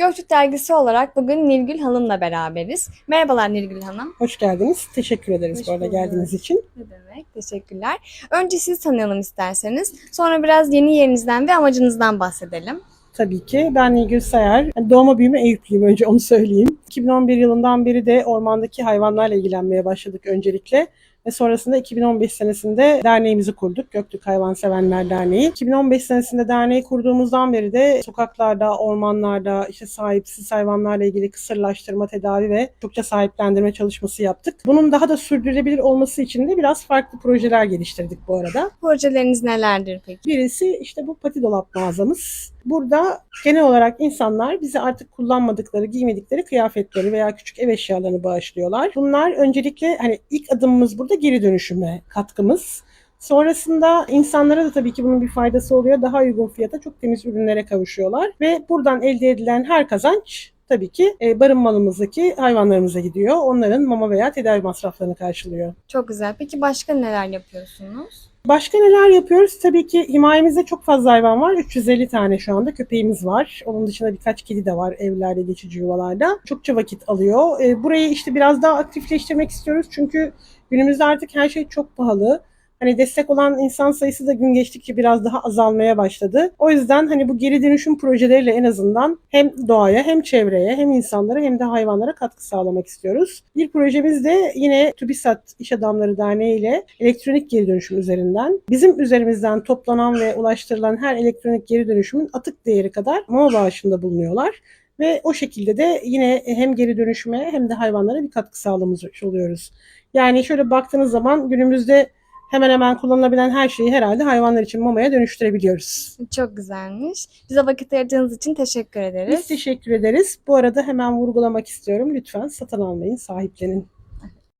Göktürk Dergisi olarak bugün Nilgül Hanım'la beraberiz. Merhabalar Nilgül Hanım. Hoş geldiniz. Teşekkür ederiz Hoş bu arada bulduk. geldiğiniz için. Ne demek? Teşekkürler. Önce sizi tanıyalım isterseniz. Sonra biraz yeni yerinizden ve amacınızdan bahsedelim. Tabii ki ben Nilgün Sayar. Doğma büyüme Eyüplüyüm önce onu söyleyeyim. 2011 yılından beri de ormandaki hayvanlarla ilgilenmeye başladık öncelikle. Ve sonrasında 2015 senesinde derneğimizi kurduk. Göktürk Hayvansevenler Derneği. 2015 senesinde derneği kurduğumuzdan beri de sokaklarda, ormanlarda, işte sahipsiz hayvanlarla ilgili kısırlaştırma, tedavi ve çokça sahiplendirme çalışması yaptık. Bunun daha da sürdürülebilir olması için de biraz farklı projeler geliştirdik bu arada. Projeleriniz nelerdir peki? Birisi işte bu pati dolap mağazamız. Burada genel olarak insanlar bize artık kullanmadıkları, giymedikleri kıyafetleri veya küçük ev eşyalarını bağışlıyorlar. Bunlar öncelikle hani ilk adımımız burada geri dönüşüme katkımız. Sonrasında insanlara da tabii ki bunun bir faydası oluyor. Daha uygun fiyata çok temiz ürünlere kavuşuyorlar. Ve buradan elde edilen her kazanç tabii ki e, barınmalımızdaki hayvanlarımıza gidiyor. Onların mama veya tedavi masraflarını karşılıyor. Çok güzel. Peki başka neler yapıyorsunuz? Başka neler yapıyoruz? Tabii ki himayemizde çok fazla hayvan var. 350 tane şu anda köpeğimiz var. Onun dışında birkaç kedi de var evlerde, geçici yuvalarda. Çokça vakit alıyor. Ee, Burayı işte biraz daha aktifleştirmek istiyoruz. Çünkü günümüzde artık her şey çok pahalı. Hani destek olan insan sayısı da gün geçtikçe biraz daha azalmaya başladı. O yüzden hani bu geri dönüşüm projeleriyle en azından hem doğaya hem çevreye hem insanlara hem de hayvanlara katkı sağlamak istiyoruz. Bir projemiz de yine TÜBİSAT İş Adamları Derneği ile elektronik geri dönüşüm üzerinden bizim üzerimizden toplanan ve ulaştırılan her elektronik geri dönüşümün atık değeri kadar mama bağışında bulunuyorlar. Ve o şekilde de yine hem geri dönüşüme hem de hayvanlara bir katkı sağlamış oluyoruz. Yani şöyle baktığınız zaman günümüzde hemen hemen kullanılabilen her şeyi herhalde hayvanlar için mamaya dönüştürebiliyoruz. Çok güzelmiş. Bize vakit ayırdığınız için teşekkür ederiz. Biz teşekkür ederiz. Bu arada hemen vurgulamak istiyorum. Lütfen satın almayın, sahiplenin.